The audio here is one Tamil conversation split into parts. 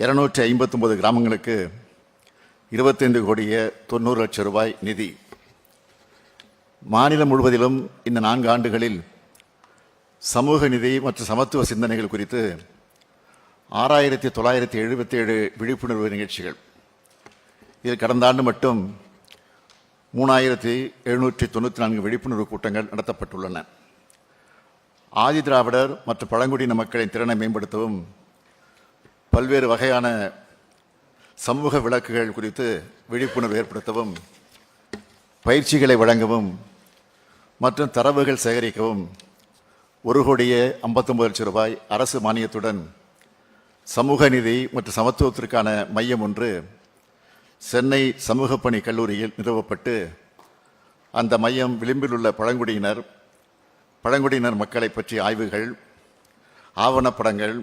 இருநூற்றி ஐம்பத்தொம்பது கிராமங்களுக்கு இருபத்தைந்து கோடிய தொண்ணூறு லட்சம் ரூபாய் நிதி. மாநிலம் முழுவதிலும் இந்த நான்கு ஆண்டுகளில் சமூக நிதி மற்றும் சமத்துவ சிந்தனைகள் குறித்து ஆறாயிரத்தி தொள்ளாயிரத்தி எழுபத்தி ஏழு விழிப்புணர்வு நிகழ்ச்சிகள். இதில் கடந்த ஆண்டு மட்டும் மூணாயிரத்தி எழுநூற்றி தொண்ணூற்றி நான்கு விழிப்புணர்வு கூட்டங்கள் நடத்தப்பட்டுள்ளன. ஆதி திராவிடர் மற்றும் பழங்குடியின மக்களின் திறனை மேம்படுத்தவும் பல்வேறு வகையான சமூக விளக்குகள் குறித்து விழிப்புணர்வு ஏற்படுத்தவும் பயிற்சிகளை வழங்கவும் மற்றும் தரவுகள் சேகரிக்கவும் ஒரு கோடியே ஐம்பத்தொம்பது லட்சம் ரூபாய் அரசு மானியத்துடன் சமூக நிதி மற்றும் சமத்துவத்திற்கான மையம் ஒன்று சென்னை சமூக பணி கல்லூரியில் நிறுவப்பட்டு அந்த மையம் விளிம்பில் உள்ள பழங்குடியினர் பழங்குடியினர் மக்களை பற்றிய ஆய்வுகள் ஆவணப்படங்கள்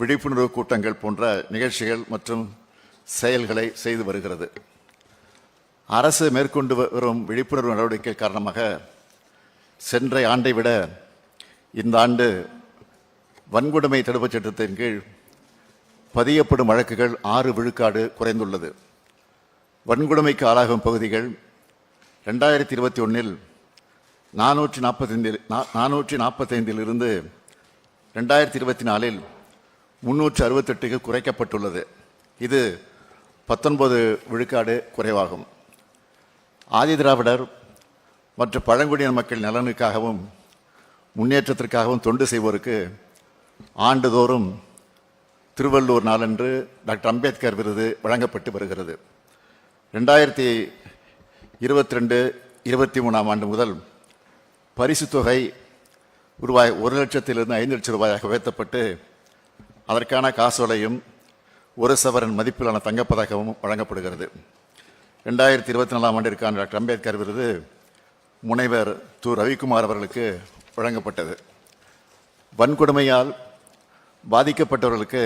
விழிப்புணர்வு கூட்டங்கள் போன்ற நிகழ்ச்சிகள் மற்றும் செயல்களை செய்து வருகிறது. அரசு மேற்கொண்டு வரும் விழிப்புணர்வு நடவடிக்கை காரணமாக சென்ற ஆண்டை விட இந்த ஆண்டு வன்கொடுமை தடுப்புச் சட்டத்தின் கீழ் பதியப்படும் வழக்குகள் ஆறு விழுக்காடு குறைந்துள்ளது. வன்கொடுமைக்கு ஆளாகும் பகுதிகள் ரெண்டாயிரத்தி இருபத்தி ஒன்றில் நானூற்றி நாற்பத்தைந்தில் நானூற்றி நாற்பத்தைந்திலிருந்து ரெண்டாயிரத்தி இருபத்தி நாலில் முன்னூற்று அறுபத்தெட்டுக்கு குறைக்கப்பட்டுள்ளது. இது பத்தொன்பது விழுக்காடு குறைவாகும். ஆதிதிராவிடர் மற்றும் பழங்குடியின மக்கள் நலனுக்காகவும் முன்னேற்றத்திற்காகவும் தொண்டு செய்வோருக்கு ஆண்டுதோறும் திருவள்ளூர் நாளன்று டாக்டர் அம்பேத்கர் விருது வழங்கப்பட்டு வருகிறது. ரெண்டாயிரத்தி இருபத்தி ரெண்டு இருபத்தி மூணாம் ஆண்டு முதல் பரிசு தொகை ரூபாய் ஒரு லட்சத்திலிருந்து ஐந்து லட்சம் ரூபாயாக உயர்த்தப்பட்டு அதற்கான காசோலையும் ஒரு சவரன் மதிப்பிலான தங்கப்பதக்கமும் வழங்கப்படுகிறது. ரெண்டாயிரத்தி இருபத்தி நாலாம் ஆண்டிற்கான டாக்டர் அம்பேத்கர் விருது முனைவர் து ரவிக்குமார் அவர்களுக்கு வழங்கப்பட்டது. வன்கொடுமையால் பாதிக்கப்பட்டவர்களுக்கு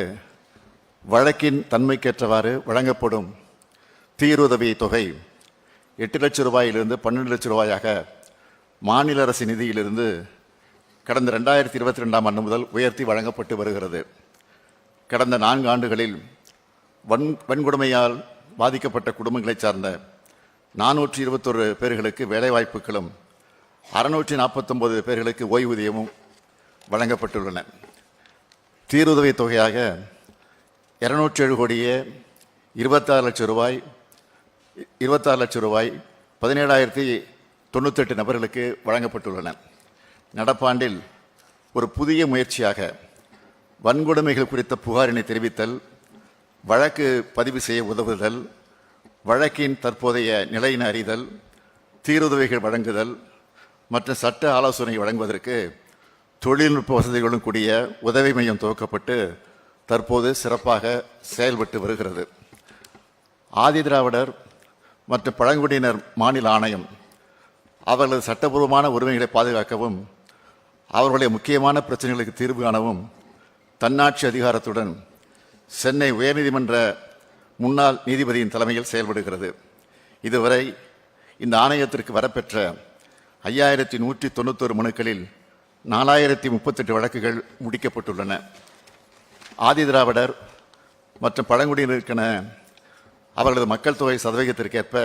வழக்கின் தன்மைக்கேற்றவாறு வழங்கப்படும் தீருதவி தொகை எட்டு லட்சம் ரூபாயிலிருந்து பன்னெண்டு லட்சம் ரூபாயாக மாநில அரசு நிதியிலிருந்து கடந்த ரெண்டாயிரத்தி இருபத்தி ரெண்டாம் ஆண்டு முதல் உயர்த்தி வழங்கப்பட்டு வருகிறது. கடந்த நான்கு ஆண்டுகளில் வன் வன்கொடுமையால் பாதிக்கப்பட்ட குடும்பங்களைச் சார்ந்த நானூற்றி இருபத்தொரு பேர்களுக்கு வேலைவாய்ப்புகளும் அறுநூற்றி நாற்பத்தொம்பது பேர்களுக்கு ஓய்வூதியமும் வழங்கப்பட்டுள்ளன. தீருதவி தொகையாக இருநூற்றி ஏழு கோடியே இருபத்தாறு லட்சம் ரூபாய் இருபத்தாறு லட்சம் ரூபாய் பதினேழாயிரத்தி தொண்ணூத்தெட்டு நபர்களுக்கு வழங்கப்பட்டுள்ளன. நடப்பாண்டில் ஒரு புதிய முயற்சியாக வன்கொடுமைகள் குறித்த புகாரினை தெரிவித்தல் வழக்கு பதிவு செய்ய உதவுதல் வழக்கின் தற்போதைய நிலையின் அறிதல் தீருதவிகள் வழங்குதல் மற்றும் சட்ட ஆலோசனை வழங்குவதற்கு தொழில்நுட்ப வசதிகளுடன் கூடிய உதவி மையம் துவக்கப்பட்டு தற்போது சிறப்பாக செயல்பட்டு வருகிறது. ஆதிதிராவிடர் மற்றும் பழங்குடியினர் மாநில ஆணையம் அவர்களது சட்டபூர்வமான உரிமைகளை பாதுகாக்கவும் அவர்களுடைய முக்கியமான பிரச்சனைகளுக்கு தீர்வு காணவும் தன்னாட்சி அதிகாரத்துடன் சென்னை உயர்நீதிமன்ற முன்னாள் நீதிபதியின் தலைமையில் செயல்படுகிறது. இதுவரை இந்த ஆணையத்திற்கு வரப்பெற்ற ஐயாயிரத்தி நூற்றி தொண்ணூத்தொரு மனுக்களில் நாலாயிரத்தி முப்பத்தெட்டு வழக்குகள் முடிக்கப்பட்டுள்ளன. ஆதிதிராவிடர் மற்றும் பழங்குடியினருக்கென அவர்களது மக்கள் தொகை சதவீதத்திற்கேற்ப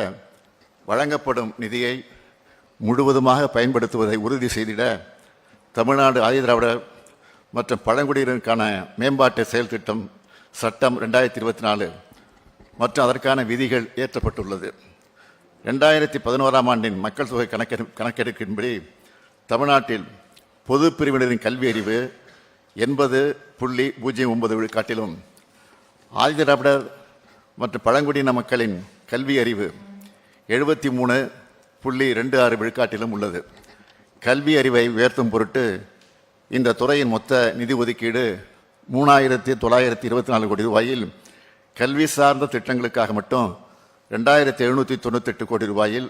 வழங்கப்படும் நிதியை முழுவதுமாக பயன்படுத்துவதை உறுதி செய்திட தமிழ்நாடு ஆதிதிராவிடர் மற்றும் பழங்குடியினருக்கான மேம்பாட்டு செயல் திட்டம் சட்டம் ரெண்டாயிரத்தி இருபத்தி நாலு மற்றும் அதற்கான விதிகள் இயற்றப்பட்டுள்ளது. ரெண்டாயிரத்தி பதினோராம் ஆண்டின் மக்கள் தொகை கணக்கெடு கணக்கெடுப்பின்படி தமிழ்நாட்டில் பொது பிரிவினரின் கல்வி அறிவு எண்பது புள்ளி பூஜ்ஜியம் ஒன்பது விழுக்காட்டிலும் ஆதிதிராவிடர் மற்றும் பழங்குடியின மக்களின் கல்வி அறிவு எழுபத்தி மூணு புள்ளி ரெண்டு ஆறு விழுக்காட்டிலும் உள்ளது. கல்வி அறிவை உயர்த்தும் பொருட்டு இந்த துறையின் மொத்த நிதி ஒதுக்கீடு மூணாயிரத்தி தொள்ளாயிரத்தி இருபத்தி நாலு கோடி ரூபாயில் கல்வி சார்ந்த திட்டங்களுக்காக மட்டும் ரெண்டாயிரத்தி எழுநூற்றி தொண்ணூத்தெட்டு கோடி ரூபாயில்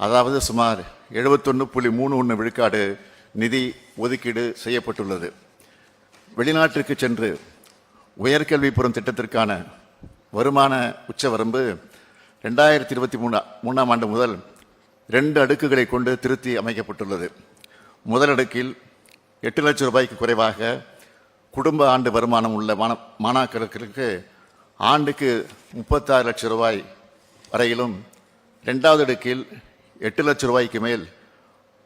அதாவது சுமார் எழுபத்தொன்று புள்ளி மூணு ஒன்று விழுக்காடு நிதி ஒதுக்கீடு செய்யப்பட்டுள்ளது. வெளிநாட்டிற்கு சென்று உயர்கல்வி புறம் திட்டத்திற்கான வருமான உச்சவரம்பு ரெண்டாயிரத்தி இருபத்தி மூணா மூணாம் ஆண்டு முதல் ரெண்டு அடுக்குகளை கொண்டு திருத்தி அமைக்கப்பட்டுள்ளது. முதல் அடுக்கில் எட்டு லட்சம் ரூபாய்க்கு குறைவாக குடும்ப ஆண்டு வருமானம் உள்ள மாண மாணாக்கர்களுக்கு ஆண்டுக்கு முப்பத்தாறு லட்சம் ரூபாய் வரையிலும் ரெண்டாவது அடுக்கில் எட்டு லட்சம் ரூபாய்க்கு மேல்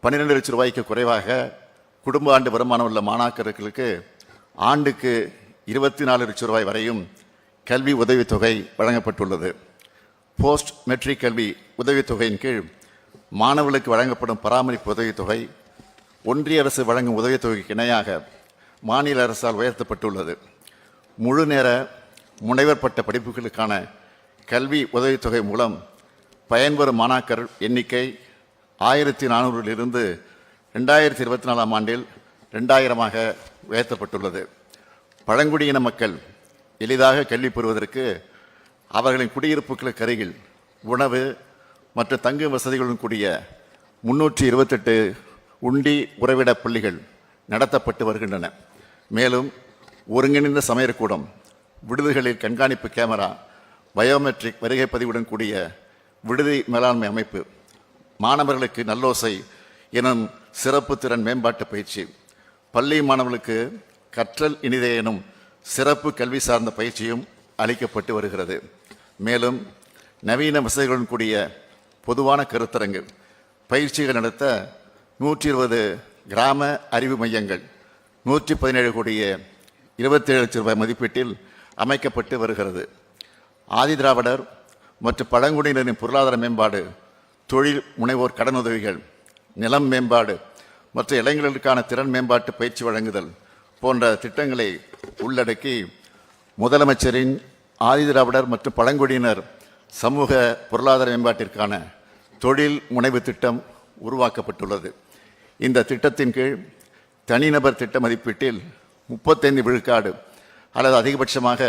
பன்னிரெண்டு லட்சம் ரூபாய்க்கு குறைவாக குடும்ப ஆண்டு வருமானம் உள்ள மாணாக்கர்களுக்கு ஆண்டுக்கு இருபத்தி நாலு லட்சம் ரூபாய் வரையும் கல்வி உதவித்தொகை வழங்கப்பட்டுள்ளது. போஸ்ட் மெட்ரிக் கல்வி உதவித்தொகையின் கீழ் மாணவர்களுக்கு வழங்கப்படும் பராமரிப்பு உதவித்தொகை ஒன்றிய அரசு வழங்கும் உதவித்தொகைக்கு இணையாக மாநில அரசால் உயர்த்தப்பட்டுள்ளது. முழு நேர முனைவர் பட்ட படிப்புகளுக்கான கல்வி உதவித்தொகை மூலம் பயன்பெறும் மாணாக்கர் எண்ணிக்கை ஆயிரத்தி நானூறிலிருந்து ரெண்டாயிரத்தி இருபத்தி நாலாம் ஆண்டில் ரெண்டாயிரமாக உயர்த்தப்பட்டுள்ளது. பழங்குடியின மக்கள் எளிதாக கல்வி பெறுவதற்கு அவர்களின் குடியிருப்புகளுக்கு அருகில் உணவு மற்றும் தங்கும் வசதிகளுடன் கூடிய முன்னூற்றி இருபத்தெட்டு உண்டி உறைவிட பள்ளிகள் நடத்தப்பட்டு வருகின்றன. மேலும் ஒருங்கிணைந்த சமையற்கூடம் விடுதிகளில் கண்காணிப்பு கேமரா பயோமெட்ரிக் வருகை பதிவுடன் கூடிய விடுதி மேலாண்மை அமைப்பு மாணவர்களுக்கு நல்லோசை எனும் சிறப்பு திறன் மேம்பாட்டு பயிற்சி பள்ளி மாணவர்களுக்கு கற்றல் இனிதே எனும் சிறப்பு கல்வி சார்ந்த பயிற்சியும் அளிக்கப்பட்டு வருகிறது. மேலும் நவீன வசதிகளுடன் கூடிய பொதுவான கருத்தரங்கு பயிற்சிகள் நடத்த நூற்றி இருபது கிராம அறிவு மையங்கள் நூற்றி பதினேழு கோடிய இருபத்தேழு லட்சம் ரூபாய் மதிப்பீட்டில் அமைக்கப்பட்டு வருகிறது. ஆதிதிராவிடர் மற்றும் பழங்குடியினரின் பொருளாதார மேம்பாடு தொழில் முனைவோர் கடனுதவிகள் நிலம் மேம்பாடு மற்ற இளைஞர்களுக்கான திறன் மேம்பாட்டு பயிற்சி வழங்குதல் போன்ற திட்டங்களை உள்ளடக்கி முதலமைச்சரின் ஆதிதிராவிடர் மற்றும் பழங்குடியினர் சமூக பொருளாதார மேம்பாட்டிற்கான தொழில் முனைவு திட்டம் உருவாக்கப்பட்டுள்ளது. இந்த திட்டத்தின் கீழ் தனிநபர் திட்ட மதிப்பீட்டில் முப்பத்தைந்து விழுக்காடு அல்லது அதிகபட்சமாக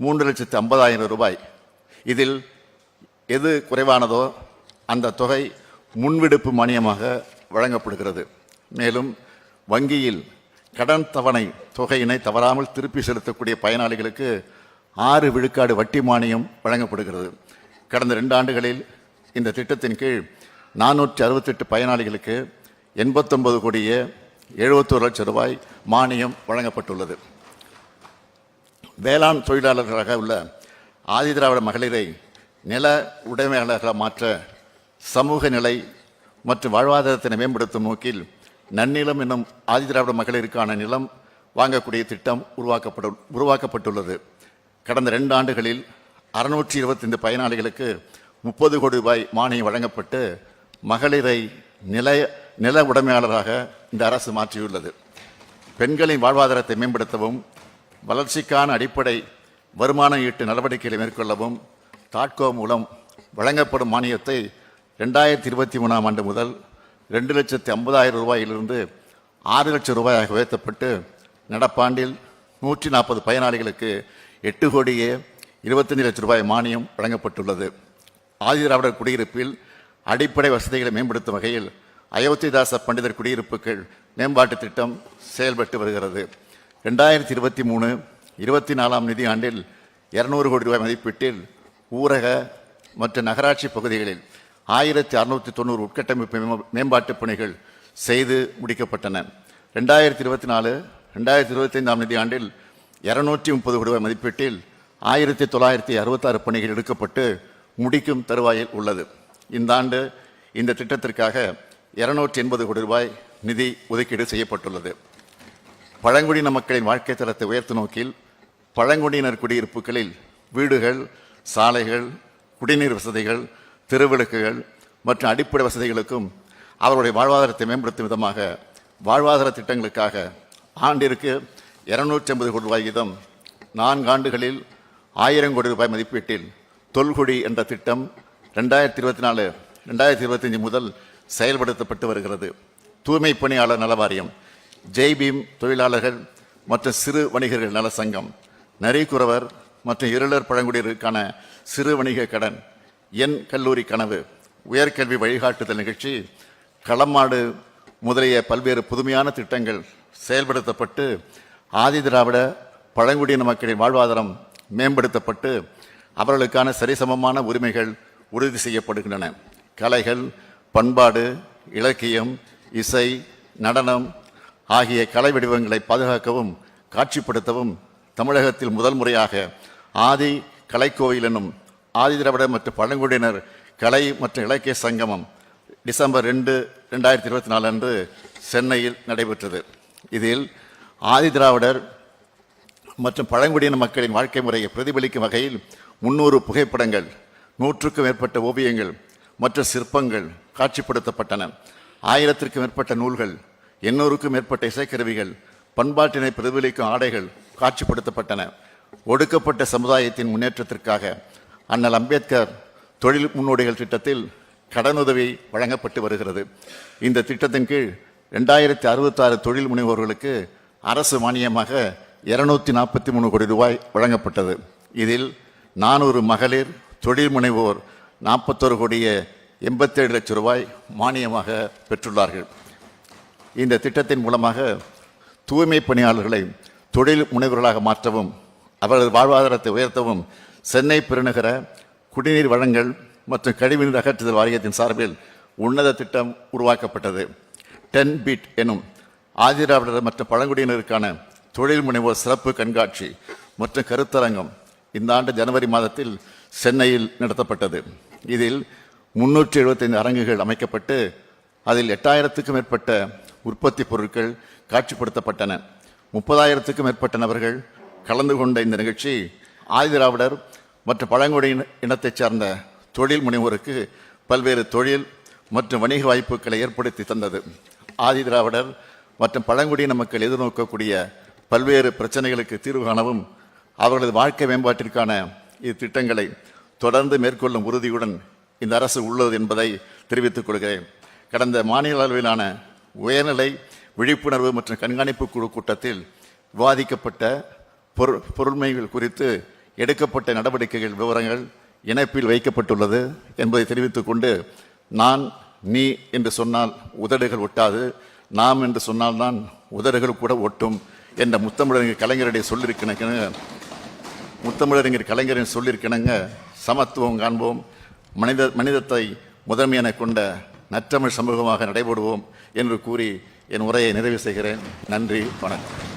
மூன்று லட்சத்து ஐம்பதாயிரம் ரூபாய். இதில் எது குறைவானதோ அந்த தொகை முன்விடுப்பு மானியமாக வழங்கப்படுகிறது. மேலும் வங்கியில் கடன் தவணை தொகையினை தவறாமல் திருப்பி செலுத்தக்கூடிய பயனாளிகளுக்கு ஆறு விழுக்காடு வட்டி மானியம் வழங்கப்படுகிறது. கடந்த ரெண்டு ஆண்டுகளில் இந்த திட்டத்தின் கீழ் நானூற்றி அறுபத்தெட்டு பயனாளிகளுக்கு எண்பத்தொன்பது கோடியே எழுபத்தோரு லட்சம் ரூபாய் மானியம் வழங்கப்பட்டுள்ளது. வேளாண் தொழிலாளர்களாக உள்ள ஆதிதிராவிட மகளிரை நில உடைமையாளர்களாக மாற்ற சமூக நிலை மற்றும் வாழ்வாதாரத்தினை மேம்படுத்தும் நோக்கில் நன்னிலம் என்னும் ஆதிதிராவிட மகளிருக்கான நிலம் வாங்கக்கூடிய திட்டம் உருவாக்கப்பட்டு உருவாக்கப்பட்டுள்ளது. கடந்த ரெண்டு ஆண்டுகளில் அறுநூற்றி இருபத்தைந்து பயனாளிகளுக்கு முப்பது கோடி ரூபாய் மானியம் வழங்கப்பட்டு மகளிரை நிலைய நில உடைமையாளராக இந்த அரசு மாற்றியுள்ளது. பெண்களின் வாழ்வாதாரத்தை மேம்படுத்தவும் வளர்ச்சிக்கான அடிப்படை வருமான ஈட்டு நடவடிக்கைகளை மேற்கொள்ளவும் தாட்கோ மூலம் வழங்கப்படும் மானியத்தை ரெண்டாயிரத்தி இருபத்தி மூணாம் ஆண்டு முதல் ரெண்டு லட்சத்தி ஐம்பதாயிரம் ரூபாயிலிருந்து ஆறு லட்சம் ரூபாயாக உயர்த்தப்பட்டு நடப்பாண்டில் நூற்றி நாற்பது பயனாளிகளுக்கு எட்டு கோடியே இருபத்தஞ்சு லட்சம் ரூபாய் மானியம் வழங்கப்பட்டுள்ளது. ஆதிதிராவிடர் குடியிருப்பில் அடிப்படை வசதிகளை மேம்படுத்தும் வகையில் அயோத்திதாச பண்டிதர் குடியிருப்புகள் மேம்பாட்டு திட்டம் செயல்பட்டு வருகிறது. ரெண்டாயிரத்தி இருபத்தி மூணு இருபத்தி நாலாம் நிதியாண்டில் இருநூறு கோடி ரூபாய் மதிப்பீட்டில் ஊரக மற்றும் நகராட்சி பகுதிகளில் ஆயிரத்தி அறுநூற்றி தொண்ணூறு உட்கட்டமைப்பு மேம்ப- மேம்பாட்டுப் பணிகள் செய்து முடிக்கப்பட்டன. ரெண்டாயிரத்தி இருபத்தி நாலு ரெண்டாயிரத்தி இருபத்தைந்தாம் நிதியாண்டில் இருநூற்றி முப்பது கோடி ரூபாய் மதிப்பீட்டில் ஆயிரத்தி தொள்ளாயிரத்தி அறுபத்தாறு பணிகள் எடுக்கப்பட்டு முடிக்கும் தருவாயில் உள்ளது. இந்த ஆண்டு இந்த திட்டத்திற்காக இருநூற்றி எண்பது கோடி ரூபாய் நிதி ஒதுக்கீடு செய்யப்பட்டுள்ளது. பழங்குடியின மக்களின் வாழ்க்கை தரத்தை உயர்த்து நோக்கில் பழங்குடியினர் குடியிருப்புகளில் வீடுகள் சாலைகள் குடிநீர் வசதிகள் தெருவிளக்குகள் மற்றும் அடிப்படை வசதிகளுக்கும் அவருடைய வாழ்வாதாரத்தை மேம்படுத்தும் விதமாக வாழ்வாதார திட்டங்களுக்காக ஆண்டிற்கு இருநூற்றி ஐம்பது கோடி ரூபாய் வீதம் நான்கு ஆண்டுகளில் ஆயிரம் கோடி ரூபாய் மதிப்பீட்டில் தொல்குடி என்ற திட்டம் ரெண்டாயிரத்தி இருபத்தி நாலு ரெண்டாயிரத்தி இருபத்தஞ்சு முதல் செயல்படுத்தப்பட்டு வருகிறது. தூய்மை பணியாளர் நல வாரியம் ஜெய்பீம் தொழிலாளர்கள் மற்றும் சிறு வணிகர்கள் நல சங்கம். நரிக்குறவர் மற்றும் இருளர் பழங்குடியினருக்கான சிறு வணிக கடன் என் கல்லூரி கனவு உயர்கல்வி வழிகாட்டுதல் நிகழ்ச்சி களமாடு முதலிய பல்வேறு புதுமையான திட்டங்கள் செயல்படுத்தப்பட்டு ஆதிதிராவிட பழங்குடியின மக்களின் வாழ்வாதாரம் மேம்படுத்தப்பட்டு அவர்களுக்கான சரிசமமான உரிமைகள் உறுதி செய்யப்படுகின்றன. கலைகள் பண்பாடு இலக்கியம் இசை நடனம் ஆகிய கலை வடிவங்களை பாதுகாக்கவும் காட்சிப்படுத்தவும் தமிழகத்தில் முதல் முறையாக ஆதி கலைக்கோயில் எனும் ஆதி திராவிட மற்றும் பழங்குடியினர் கலை மற்றும் இலக்கிய சங்கமம் டிசம்பர் ரெண்டு ரெண்டாயிரத்தி இருபத்தி நாலு அன்று சென்னையில் நடைபெற்றது. இதில் ஆதி திராவிடர் மற்றும் பழங்குடியின மக்களின் வாழ்க்கை முறையை பிரதிபலிக்கும் வகையில் முன்னூறு புகைப்படங்கள் நூற்றுக்கும் மேற்பட்ட ஓவியங்கள் மற்றும் சிற்பங்கள் காட்சிப்படுத்தப்பட்டன. ஆயிரத்திற்கும் மேற்பட்ட நூல்கள் எண்ணூறுக்கும் மேற்பட்ட இசைக்கருவிகள் பண்பாட்டினை பிரதிபலிக்கும் ஆடைகள் காட்சிப்படுத்தப்பட்டன. ஒடுக்கப்பட்ட சமுதாயத்தின் முன்னேற்றத்திற்காக அண்ணல் அம்பேத்கர் தொழில் முன்னோடிகள் திட்டத்தில் கடனுதவி வழங்கப்பட்டு வருகிறது. இந்த திட்டத்தின் கீழ் ரெண்டாயிரத்தி அறுபத்தாறு தொழில் முனைவோர்களுக்கு அரசு மானியமாக இருநூத்தி நாற்பத்தி மூணு கோடி ரூபாய் வழங்கப்பட்டது. இதில் நானூறு மகளிர் தொழில் முனைவோர் நாற்பத்தொரு கோடியே எண்பத்தேழு லட்சம் ரூபாய் மானியமாக பெற்றுள்ளார்கள். இந்த திட்டத்தின் மூலமாக தூய்மை பணியாளர்களை தொழில் முனைவர்களாக மாற்றவும் அவரது வாழ்வாதாரத்தை உயர்த்தவும் சென்னை பெருநகர குடிநீர் வழங்கல் மற்றும் கழிவுநீர் அகற்றுதல் வாரியத்தின் சார்பில் உன்னத திட்டம் உருவாக்கப்பட்டது. டென் பீட் எனும் ஆதிராவிடர் மற்றும் பழங்குடியினருக்கான தொழில் முனைவோர் சிறப்பு கண்காட்சி மற்றும் கருத்தரங்கம் இந்த ஆண்டு ஜனவரி மாதத்தில் சென்னையில் நடத்தப்பட்டது. இதில் முன்னூற்றி எழுபத்தைந்து அரங்குகள் அமைக்கப்பட்டு அதில் எட்டாயிரத்துக்கும் மேற்பட்ட உற்பத்தி பொருட்கள் காட்சிப்படுத்தப்பட்டன. முப்பதாயிரத்துக்கும் மேற்பட்ட நபர்கள் கலந்து கொண்ட இந்த நிகழ்ச்சி ஆதிதிராவிடர் மற்ற பழங்குடி இனத்தைச் சார்ந்த தொழில் முனைவோருக்கு பல்வேறு தொழில் மற்றும் வணிக வாய்ப்புகளை ஏற்படுத்தி தந்தது. ஆதிதிராவிடர் மற்றும் பழங்குடியின மக்கள் எதிர்நோக்கக்கூடிய பல்வேறு பிரச்சனைகளுக்கு தீர்வு காணவும் அவர்களது வாழ்க்கை மேம்பாட்டிற்கான இத்திட்டங்களை தொடர்ந்து மேற்கொள்ளும் உறுதியுடன் இந்த அரசு உள்ளது என்பதை தெரிவித்துக் கொள்கிறேன். கடந்த மாநில அளவிலான உயர்நிலை விழிப்புணர்வு மற்றும் கண்காணிப்பு குழு கூட்டத்தில் விவாதிக்கப்பட்ட பொருள் பொருண்மைகள் குறித்து எடுக்கப்பட்ட நடவடிக்கைகள் விவரங்கள் இணைப்பில் வைக்கப்பட்டுள்ளது என்பதை தெரிவித்துக் கொண்டு நான் நீ என்று சொன்னால் உதடுகள் ஒட்டாது நாம் என்று சொன்னால்தான் உதடுகள் கூட ஒட்டும் என்ற முத்தமிழறிஞர் கலைஞருடைய சொல்லியிருக்கணுங்க முத்தமிழறிஞர் கலைஞரின் சொல்லியிருக்கணுங்க சமத்துவம் காண்போம். மனித மனிதத்தை முதன்மையான கொண்ட நற்றமிழ் சமூகமாக நடைபெறுவோம் என்று கூறி என் உரையை நிறைவு செய்கிறேன். நன்றி வணக்கம்.